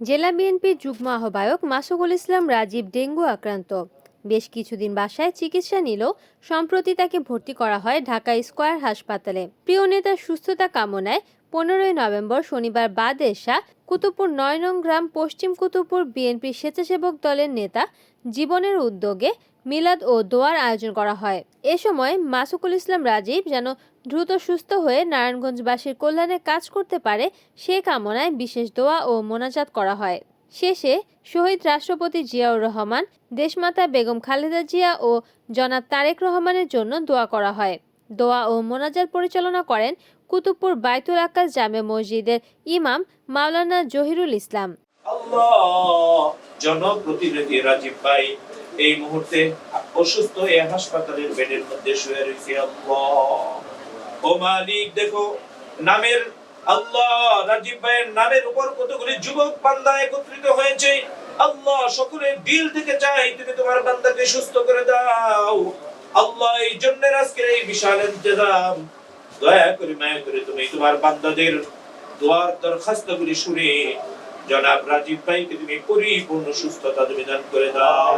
জেলা বিএনপির যুগ্ম আহ্বায়ক মাসুকুল ইসলাম রাজীব ডেঙ্গু আক্রান্ত। বেশ কিছুদিন বাসায় চিকিৎসা নিলেও সম্প্রতি তাকে ভর্তি করা হয় ঢাকা স্কোয়ার হাসপাতালে। প্রিয় নেতার সুস্থতা কামনায় পনেরোই নভেম্বর শনিবার বাদেশা কুতুবপুর নয় নং গ্রাম পশ্চিম কুতুবপুর বিএনপি স্বেচ্ছাসেবক দলের নেতা জীবনের উদ্যোগে মিলাদ ও দোয়ার আয়োজন করা হয়। এ সময় মাসুকুল ইসলাম রাজীব যেন দ্রুত সুস্থ হয়ে নারায়ণগঞ্জবাসীর কল্যাণে কাজ করতে পারে, সে কামনায় বিশেষ দোয়া ও মোনাজাত করা হয়। শেষে শহীদ রাষ্ট্রপতি জিয়াউর রহমান, দেশমাতা বেগম খালেদা জিয়া ও জনাব তারেক রহমানের জন্য দোয়া করা হয়। দোয়া ও মোনাজাত পরিচালনা করেন কুতুবপুর বাইতুল আকাশ জামে মসজিদের ইমাম মাওলানা জহিরুল ইসলাম। জনপ্রতিনিধি রাজীব ভাই, এই মুহূর্তে অসুস্থ হয়ে হাসপাতালের বেডের মধ্যে শুয়ে রয়েছে ও মালিক, দেখো, নামের আল্লাহ, রাজীব ভাইয়ের নামের উপর কতগুলি যুবক বান্দা একত্রিত হয়েছে। আল্লাহ, সকলের দিল থেকে চাই তুমি তোমার বান্দাকে সুস্থ করে দাও। আল্লাহ, এই জন্য আজকের এই বিশাল ইন্তজাম। দয়া করে, মায়া করে তুমি তোমার বান্দাদের দোয়ার দরখাস্তগুলি শুনে জনাব রাজীব ভাইকে তুমি পরিপূর্ণ সুস্থতা তুমি দান করে দাও।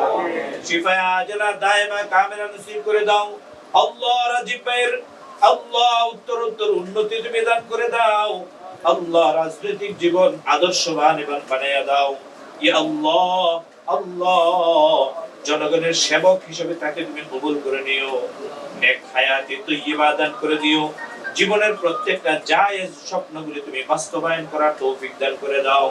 শিফায়া আজলা দায়মা কামেরা নসিব করে দাও। আল্লাহ রাজীব ভাইয়ের আল্লাহ উত্তর উত্তর উন্নতি তুমি দান করে দাও। আল্লাহ রাজনৈতিক জীবন আদর্শবান এবং বানাইয়া দাও। ইয়া আল্লাহ আল্লাহ জনগণের সেবক হিসেবে তাকে তুমি কবুল করে নিও। নেক হায়াতে তৈয়বা দান করে দিও। জীবনের প্রত্যেকটা জায়েজ স্বপ্নগুলি তুমি বাস্তবায়ন করার তৌফিক দান করে দাও।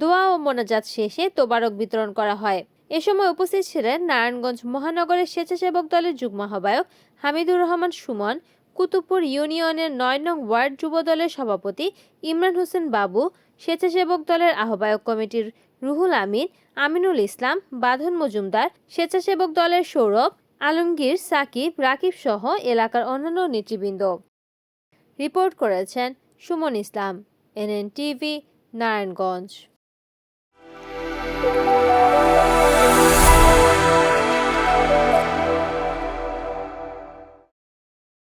দোয়া ও মোনাজাত শেষে তোবারক বিতরণ করা হয়। এ সময় উপস্থিত ছিলেন নারায়ণগঞ্জ মহানগরের স্বেচ্ছাসেবক দলের যুগ্ম আহ্বায়ক হামিদুর রহমান সুমন কুতুবপুর ইউনিয়নের নয় নং ওয়ার্ড যুবদলের সভাপতি ইমরান হোসেন বাবু, স্বেচ্ছাসেবক দলের আহ্বায়ক কমিটির রুহুল আমিন, আমিনুল ইসলাম, বাঁধন মজুমদার, স্বেচ্ছাসেবক দলের সৌরভ, আলমগীর, সাকিব, রাকিব সহ এলাকার অন্যান্য নেতৃবৃন্দ। রিপোর্ট করেছেন সুমন ইসলাম এনএন টিভি নারায়ণগঞ্জ।